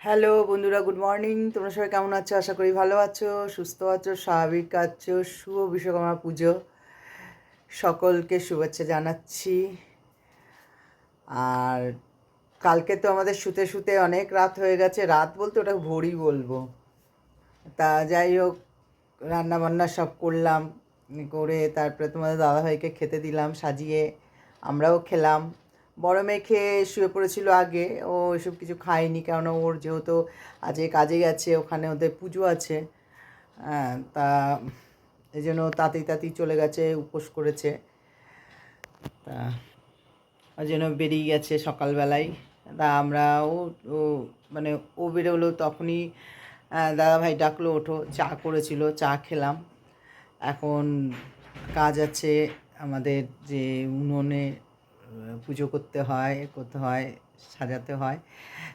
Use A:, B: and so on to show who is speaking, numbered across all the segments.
A: Hello বন্ধুরা, good morning. তোমরা সবাই কেমন আছো? আশা করি ভালো আছো, সুস্থ আছো, স্বাভাবিক আছো। শুভ বিশ্বকর্মা পুজো। সকলকে শুভেচ্ছা জানাচ্ছি। আর কালকে তো আমাদের শুতে শুতে অনেক রাত হয়ে গেছে। রাত বলতে ওটা ভোরই বলব। তা যাই হোক রান্না বান্না সব করলাম, করে তারপরে তোমাদের দাদাভাইকে খেতে দিলাম, সাজিয়ে আমরাও খেলাম। বড় মেয়ে খেয়ে শুয়ে পড়েছিল আগে ও এসব কিছু খায়নি কারণ ওর যেহেতু আজকে কাজে গেছে ওখানে ওদের পুজো আছে। হ্যাঁ তা এই জন্য তাতেই তাতেই চলে গেছে উপোস করেছে। তা ওই জন্য বেরিয়ে গেছে সকালবেলায়। তা আমরা ও মানে ও বেরোলো তখনই আহ, দাদাভাই ডাকলো ওঠো চা করেছিল চা খেলাম। এখন কাজ আছে আমাদের যে উনুনে পুজো করতে হয় করতে হয়, সাজাতে হয়।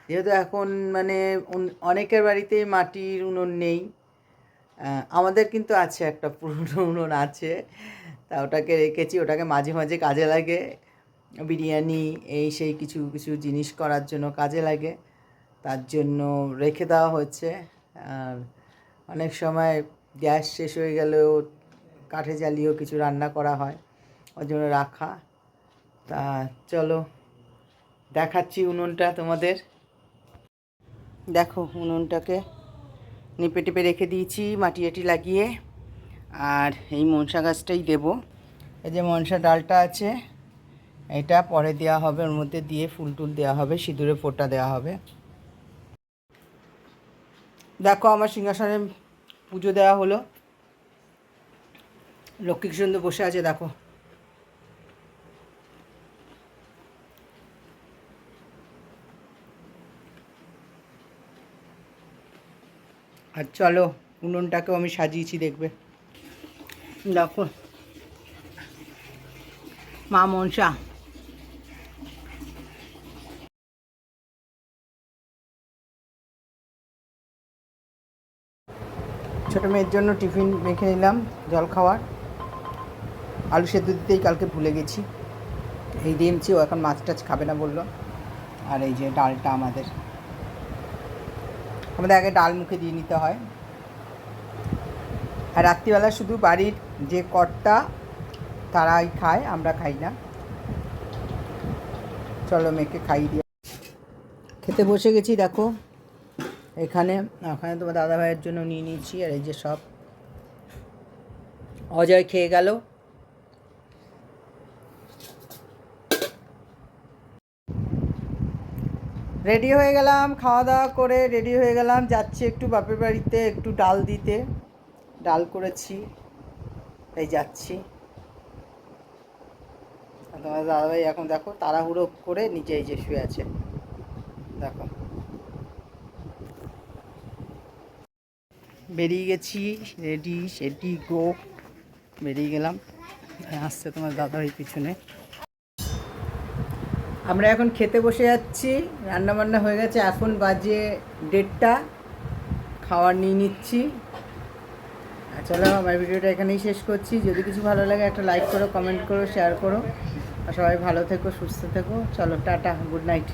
A: যেহেতু এখন মানে অনেকের বাড়িতে মাটির উনুন নেই। আমাদের কিন্তু আছে একটা পুরনো উনুন আছে। তা ওটাকে রেখেছি, ওটাকে মাঝে মাঝে কাজে লাগে। বিরিয়ানি, এই সেই কিছু কিছু জিনিস করার জন্য কাজে লাগে। তার জন্য রেখে দেওয়া হচ্ছে। আর অনেক সময় গ্যাস শেষ হয়ে গেলেও কাঠে জ্বালিয়েও কিছু রান্না করা হয়। ওর জন্য রাখা। তা চলো, দেখাচ্ছি উনুনটা তোমাদের। দেখো উনুনটাকে নিপে টিপে রেখে দিয়েছি, মাটি আটি লাগিয়ে। আর এই মনসা গাছটাই দেবো। এই যে মনসা ডালটা আছে, এটা পরে দেওয়া হবে, ওর মধ্যে দিয়ে ফুল টুল দেওয়া হবে সিঁদুরে ফোঁটা দেওয়া হবে। দেখো আমার সিংহাসনে পুজো দেওয়া হলো। লক্ষ্মীকৃষ্ণ বসে আছে, দেখো। আর চলো, উনুনটাকেও আমি সাজিয়েছি দেখবে। দেখো। মা মনসা। ছোটো মেয়ের জন্য টিফিন মেখে নিলাম জল খাওয়ার। আলু সেদ্ধ দিতেই কালকে ভুলে গেছি। এই দিয়েছি ও এখন মাছ টাছ খাবে না বলল। আর এই যে ডালটা আমাদের। আমাদের আগে ডাল মুখে দিয়ে নিতে হয়। আর রাত্রিবেলা শুধু বাড়ির যে কর্তা, তারাই খায়, আমরা খাই না। চলো মেয়েকে খাইয়ে দিয়ে খেতে বসে গেছি, দেখো। এখানে, ওখানে তোমার দাদা ভাইয়ের জন্য নিয়ে নিয়েছি, আর এই যে সব। অজয় খেয়ে গেল। রেডি হয়ে গেলাম খাওয়া দাওয়া করে রেডি হয়ে গেলাম। যাচ্ছি একটু বাপের বাড়িতে, একটু ডাল দিতে। ডাল করেছি তাই যাচ্ছি। তোমার দাদাভাই এখন দেখো তাড়াহুড়ো করে নিচে এই যে শুয়ে আছে। দেখো। বেরিয়ে গেছি রেডি সেডি গো বেরিয়ে গেলাম। আসছে তোমার দাদাভাই পিছনে। আমরা এখন খেতে বসে যাচ্ছি রান্না বান্না হয়ে গেছে, এখন বাজে দেড়টা। খাওয়ার নিয়ে নিচ্ছি। আর চলো, আমার ভিডিওটা এখানেই শেষ করছি। যদি কিছু ভালো লাগে একটা লাইক করো কমেন্ট করো শেয়ার করো। আর সবাই ভালো থেকো, সুস্থ থেকো। চলো, টাটা গুড নাইট